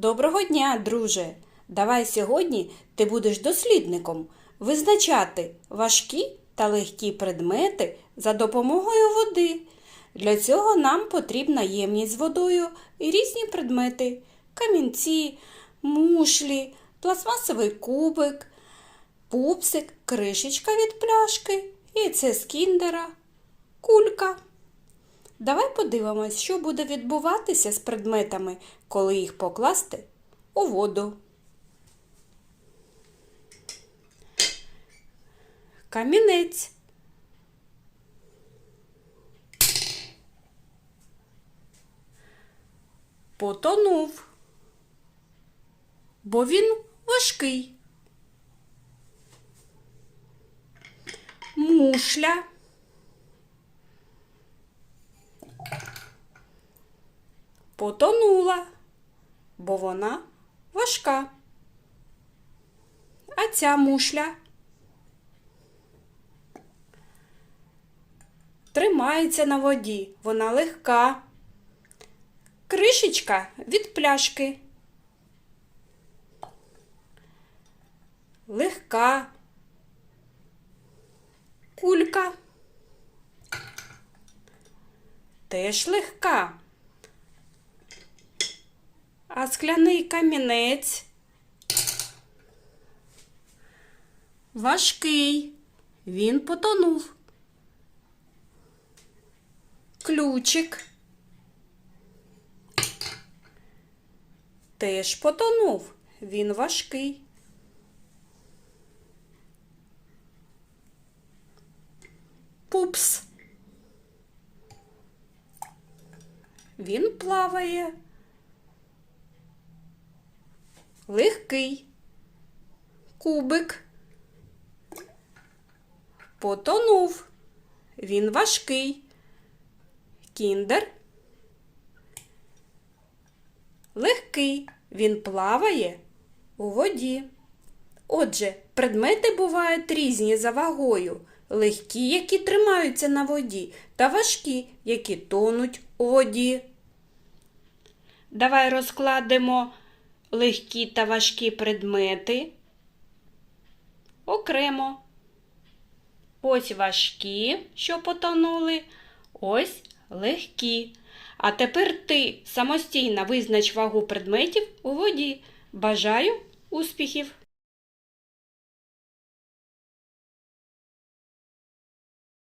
Доброго дня, друже! Давай сьогодні ти будеш дослідником визначати важкі та легкі предмети за допомогою води. Для цього нам потрібна ємність з водою і різні предмети: камінці, мушлі, пластмасовий кубик, пупсик, кришечка від пляшки, яйце з кіндера, кулька. Давай подивимось, що буде відбуватися з предметами, коли їх покласти у воду. Камінець. Потонув, бо він важкий. Мушля. Потонула, бо вона важка. А ця мушля тримається на воді, вона легка. Кришечка від пляшки. Легка. Кулька. Теж легка. А скляний камінець важкий, він потонув. Ключик теж потонув, він важкий. Пупс. Він плаває. Легкий, кубик, потонув, він важкий, кіндер, легкий, він плаває у воді. Отже, предмети бувають різні за вагою, легкі, які тримаються на воді, та важкі, які тонуть у воді. Давай розкладемо легкі та важкі предмети окремо. Ось важкі, що потонули, ось легкі. А тепер ти самостійно визнач вагу предметів у воді. Бажаю успіхів!